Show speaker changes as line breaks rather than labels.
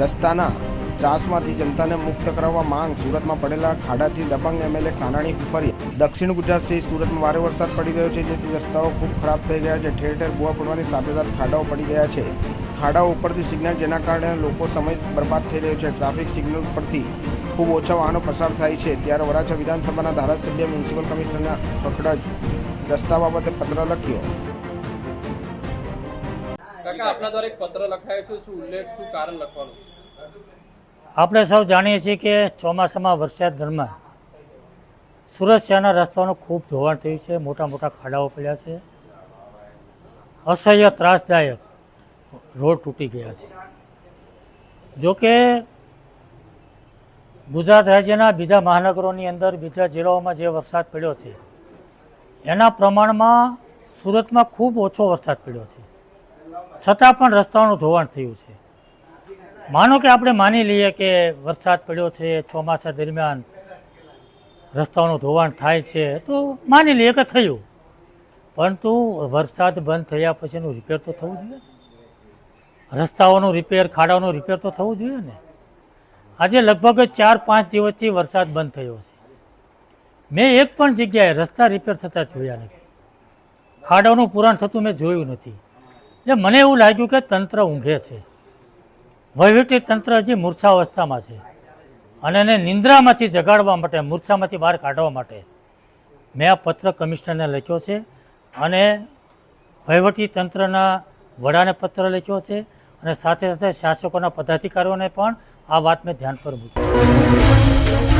રસ્તાના ત્રાસમાંથી જનતાને મુક્ત કરાવવા માંગ સુરતમાં પડેલા ખાડાથી દબંગ એમએલએ કાનાણી ફરી. દક્ષિણ ગુજરાત સહિત સુરતમાં ભારે વરસાદ પડી રહ્યો છે, જેથી રસ્તાઓ ખૂબ ખરાબ થઈ ગયા છે. ઠેર ઠેર ભૂવા પડવાની સાથે સાથે ખાડાઓ પડી ગયા છે. ખાડાઓ ઉપરથી સિગ્નલ, જેના કારણે લોકો સમય બરબાદ થઈ રહ્યો છે. ટ્રાફિક સિગ્નલ પરથી ખૂબ ઓછા વાહનો પસાર થાય છે. ત્યારે વરાછા વિધાનસભાના ધારાસભ્ય મ્યુનિસિપલ કમિશનરના પકડજ રસ્તા બાબતે પત્ર લખ્યો.
કાકા આપના દ્વારા એક પત્ર લખાયો છે. શું ઉલ્લેખ શું કારણ લખવાનું?
આપણે સૌ જાણીએ છીએ કે ચોમાસામાં વરસાદ દરમિયાન સુરત શહેરના રસ્તાઓનું ખૂબ ધોવાણ થયું છે. મોટા મોટા ખાડાઓ પડ્યા છે. અસહ્ય ત્રાસદાયક રોડ તૂટી ગયા છે. જોકે ગુજરાત રાજ્યના બીજા મહાનગરોની અંદર બીજા જિલ્લાઓમાં જે વરસાદ પડ્યો છે, એના પ્રમાણમાં સુરતમાં ખૂબ ઓછો વરસાદ પડ્યો છે. છતાં પણ રસ્તાઓનું ધોવાણ થયું છે. માનો કે આપણે માની લઈએ કે વરસાદ પડ્યો છે, ચોમાસા દરમિયાન રસ્તાઓનું ધોવાણ થાય છે, તો માની લઈએ કે થયું. પરંતુ વરસાદ બંધ થયા પછીનું રિપેર તો થવું જોઈએ રસ્તાઓનું રિપેર ખાડાઓનું રિપેર તો થવું જોઈએ ને. આજે લગભગ ચાર, પાંચ દિવસથી વરસાદ બંધ થયો છે. મેં એક પણ જગ્યાએ રસ્તા રિપેર થતા જોયા નથી. ખાડાઓનું પુરાણ થતું મેં જોયું નથી. એટલે મને એવું લાગ્યું કે તંત્ર ઊંઘે છે. વહીવટી તંત્ર હજી મૂર્છાવસ્થામાં છે. અને એને નિંદ્રામાંથી જગાડવા માટે, મૂર્છામાંથી બહાર કાઢવા માટે મેં આ પત્ર કમિશનરને લખ્યો છે અને વહીવટી તંત્રના વડાને પત્ર લખ્યો છે. અને સાથે સાથે શાસકોના પદાધિકારીઓને પણ આ વાત મેં ધ્યાન પર મૂકી